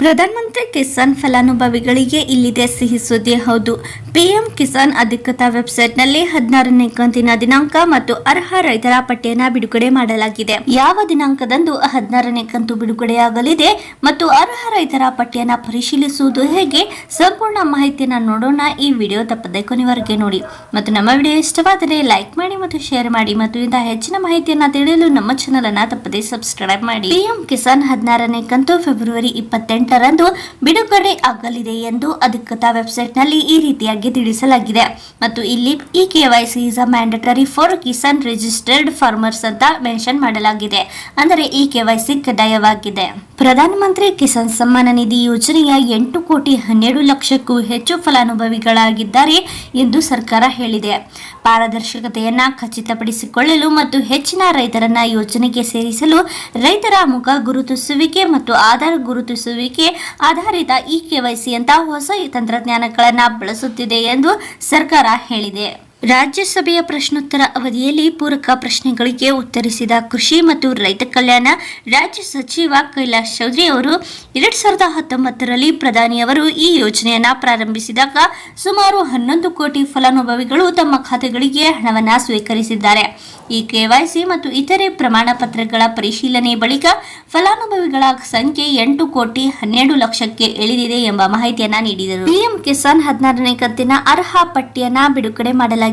ಪ್ರಧಾನಮಂತ್ರಿ ಕಿಸಾನ್ ಫಲಾನುಭವಿಗಳಿಗೆ ಇಲ್ಲಿದೆ ಸಿಹಿ ಸುದ್ದಿ. ಹೌದು, ಪಿಎಂ ಕಿಸಾನ್ ಅಧಿಕೃತ ವೆಬ್ಸೈಟ್ನಲ್ಲಿ ಹದಿನಾರನೇ ಕಂತಿನ ದಿನಾಂಕ ಮತ್ತು ಅರ್ಹ ರೈತರ ಪಟ್ಟಿಯನ್ನು ಬಿಡುಗಡೆ ಮಾಡಲಾಗಿದೆ. ಯಾವ ದಿನಾಂಕದಂದು ಹದಿನಾರನೇ ಕಂತು ಬಿಡುಗಡೆಯಾಗಲಿದೆ ಮತ್ತು ಅರ್ಹ ರೈತರ ಪಟ್ಟಿಯನ್ನು ಪರಿಶೀಲಿಸುವುದು ಹೇಗೆ, ಸಂಪೂರ್ಣ ಮಾಹಿತಿಯನ್ನು ನೋಡೋಣ ಈ ವಿಡಿಯೋ ತಪ್ಪದೆ ಕೊನೆವರೆಗೆ ನೋಡಿ. ಮತ್ತು ನಮ್ಮ ವಿಡಿಯೋ ಇಷ್ಟವಾದರೆ ಲೈಕ್ ಮಾಡಿ ಮತ್ತು ಶೇರ್ ಮಾಡಿ ಮತ್ತು ಇಂತಹ ಹೆಚ್ಚಿನ ಮಾಹಿತಿಯನ್ನು ತಿಳಿಯಲು ನಮ್ಮ ಚಾನಲ್ ಅನ್ನು ತಪ್ಪದೆ ಸಬ್ಸ್ಕ್ರೈಬ್ ಮಾಡಿ. ಪಿಎಂ ಕಿಸಾನ್ ಹದಿನಾರನೇ ಕಂತು ಫೆಬ್ರವರಿ ಇಪ್ಪತ್ತೆಂಟರಂದು ಬಿಡುಗಡೆ ಆಗಲಿದೆ ಎಂದು ಅಧಿಕೃತ ವೆಬ್ಸೈಟ್ನಲ್ಲಿ ಈ ರೀತಿಯಾಗಿ ತಿಳಿಸಲಾಗಿದೆ. ಮತ್ತು ಇಲ್ಲಿ ಈ KYC is a mandatory for Kisan registered farmers ಅಂತ ಮೆನ್ಷನ್ ಮಾಡಲಾಗಿದೆ. ಅಂದರೆ ಈ ಸಿ ಕಡ್ಡಾಯವಾಗಿದೆ. ಪ್ರಧಾನಮಂತ್ರಿ ಕಿಸಾನ್ ಸಮ್ಮಾನ ನಿಧಿ ಯೋಜನೆಯ ಎಂಟು ಕೋಟಿ ಹನ್ನೆರಡು ಲಕ್ಷಕ್ಕೂ ಹೆಚ್ಚು ಫಲಾನುಭವಿಗಳಾಗಿದ್ದಾರೆ ಎಂದು ಸರ್ಕಾರ ಹೇಳಿದೆ. ಪಾರದರ್ಶಕತೆಯನ್ನು ಖಚಿತಪಡಿಸಿಕೊಳ್ಳಲು ಮತ್ತು ಹೆಚ್ಚಿನ ರೈತರನ್ನ ಯೋಜನೆಗೆ ಸೇರಿಸಲು ರೈತರ ಮುಖ ಗುರುತಿಸುವಿಕೆ ಮತ್ತು ಆಧಾರ್ ಗುರುತಿಸುವಿಕೆ ಆಧಾರಿತ ಇ ಕೆವೈಸಿ ಅಂತ ಹೊಸ ತಂತ್ರಜ್ಞಾನಗಳನ್ನು ಬಳಸುತ್ತಿದೆ ಎಂದು ಸರ್ಕಾರ ಹೇಳಿದೆ. ರಾಜ್ಯಸಭೆಯ ಪ್ರಶ್ನೋತ್ತರ ಅವಧಿಯಲ್ಲಿ ಪೂರಕ ಪ್ರಶ್ನೆಗಳಿಗೆ ಉತ್ತರಿಸಿದ ಕೃಷಿ ಮತ್ತು ರೈತ ಕಲ್ಯಾಣ ರಾಜ್ಯ ಸಚಿವ ಕೈಲಾಶ್ ಚೌಧರಿ ಅವರು, ಎರಡ್ ಸಾವಿರದ ಹತ್ತೊಂಬತ್ತರಲ್ಲಿ ಪ್ರಧಾನಿಯವರು ಈ ಯೋಜನೆಯನ್ನು ಪ್ರಾರಂಭಿಸಿದಾಗ ಸುಮಾರು ಹನ್ನೊಂದು ಕೋಟಿ ಫಲಾನುಭವಿಗಳು ತಮ್ಮ ಖಾತೆಗಳಿಗೆ ಹಣವನ್ನು ಸ್ವೀಕರಿಸಿದ್ದಾರೆ. ಈ ಕೆವೈಸಿ ಮತ್ತು ಇತರೆ ಪ್ರಮಾಣ ಪತ್ರಗಳ ಪರಿಶೀಲನೆ ಬಳಿಕ ಫಲಾನುಭವಿಗಳ ಸಂಖ್ಯೆ ಎಂಟು ಕೋಟಿ ಹನ್ನೆರಡು ಲಕ್ಷಕ್ಕೆ ಇಳಿದಿದೆ ಎಂಬ ಮಾಹಿತಿಯನ್ನು ನೀಡಿದರು. ಪಿಎಂ ಕಿಸಾನ್ ಹದಿನಾರನೇ ಕಂತಿನ ಅರ್ಹ ಪಟ್ಟಿಯನ್ನು ಬಿಡುಗಡೆ ಮಾಡಲಾಗಿದೆ.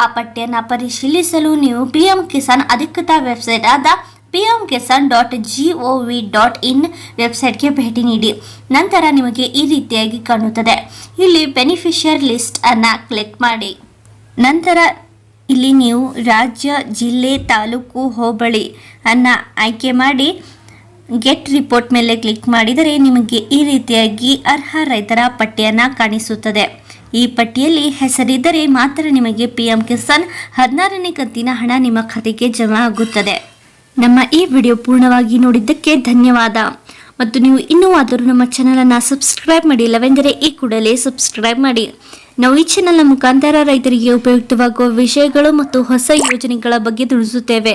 ಆ ಪಟ್ಟಿಯನ್ನು ಪರಿಶೀಲಿಸಲು ನೀವು ಪಿಎಂ ಕಿಸಾನ್ ಅಧಿಕೃತ ವೆಬ್ಸೈಟ್ ಆದ PM Kisan dot G O V dot in ವೆಬ್ಸೈಟ್ಗೆ ಭೇಟಿ ನೀಡಿ. ನಂತರ ನಿಮಗೆ ಈ ರೀತಿಯಾಗಿ ಕಾಣುತ್ತದೆ. ಇಲ್ಲಿ ಬೆನಿಫಿಷಿಯರ್ ಲಿಸ್ಟ್ ಅನ್ನು ಕ್ಲಿಕ್ ಮಾಡಿ. ನಂತರ ಇಲ್ಲಿ ನೀವು ರಾಜ್ಯ, ಜಿಲ್ಲೆ, ತಾಲೂಕು, ಹೋಬಳಿ ಅನ್ನು ಆಯ್ಕೆ ಮಾಡಿ. ಗೆಟ್ ರಿಪೋರ್ಟ್ ಮೇಲೆ ಕ್ಲಿಕ್ ಮಾಡಿದರೆ ನಿಮಗೆ ಈ ರೀತಿಯಾಗಿ ಅರ್ಹ ರೈತರ ಪಟ್ಟಿಯನ್ನು ಕಾಣಿಸುತ್ತದೆ. ಈ ಪಟ್ಟಿಯಲ್ಲಿ ಹೆಸರಿದ್ದರೆ ಮಾತ್ರ ನಿಮಗೆ ಪಿ ಎಂ ಕಿಸಾನ್ ಹದಿನಾರನೇ ಕಂತಿನ ಹಣ ನಿಮ್ಮ ಖಾತೆಗೆ ಜಮಾ ಆಗುತ್ತದೆ. ನಮ್ಮ ಈ ವಿಡಿಯೋ ಪೂರ್ಣವಾಗಿ ನೋಡಿದ್ದಕ್ಕೆ ಧನ್ಯವಾದ. ಮತ್ತು ನೀವು ಇನ್ನೂ ಆದರೂ ನಮ್ಮ ಚಾನಲನ್ನು ಸಬ್ಸ್ಕ್ರೈಬ್ ಮಾಡಿಲ್ಲವೆಂದರೆ ಈ ಕೂಡಲೇ ಸಬ್ಸ್ಕ್ರೈಬ್ ಮಾಡಿ. ನಾವು ಈ ಚಾನಲ್ನ ಮುಖಾಂತರ ರೈತರಿಗೆ ಉಪಯುಕ್ತವಾಗುವ ವಿಷಯಗಳು ಮತ್ತು ಹೊಸ ಯೋಜನೆಗಳ ಬಗ್ಗೆ ತಿಳಿಸುತ್ತೇವೆ.